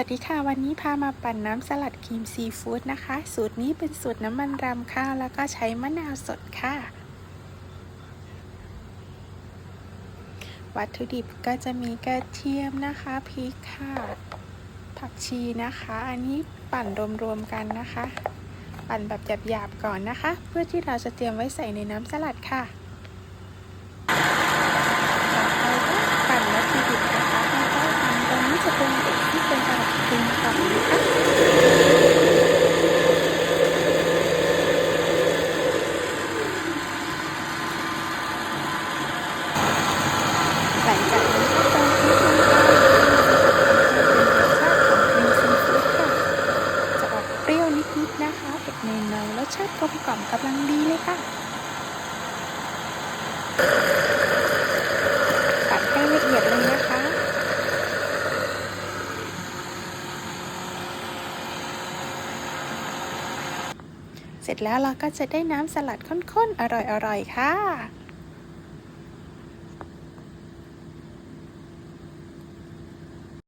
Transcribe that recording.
วัสดีค่ะ วันนี้พามาปั่นน้ำสลัดครีมซีฟู้ดนะคะ สูตรนี้เป็นสูตรน้ำมันรำข้าวแล้วก็ใช้มะนาวสดค่ะ วัตถุดิบก็จะมีกระเทียมนะคะพริกค่ะ ผักชีนะคะ อันนี้ปั่นรวมๆกันนะคะ ปั่นแบบหยาบๆก่อนนะคะ เพื่อที่เราจะเตรียมไว้ใส่ในน้ำสลัดค่ะ ต่อไปก็ปั่นวัตถุดิบนะคะแล้วก็ทำตรงนี้จะเป็นเด็กที่เป็นระดับปรุงต่อนะคะหลังจากนั้นก็เติมพริกลงไปเป็นรสชาติของครีมซีฟู้ดค่ะ จะออกเปรี้ยวนิดๆนะคะเผ็ดหน่อยๆรส ชาติกลมกล่อมกำลังดีเลยค่ะตัดให้ละเอียดเลยนะคะ เสร็จแล้วเราก็จะได้น้ำสลัดข้นๆ อร่อยๆ ค่ะ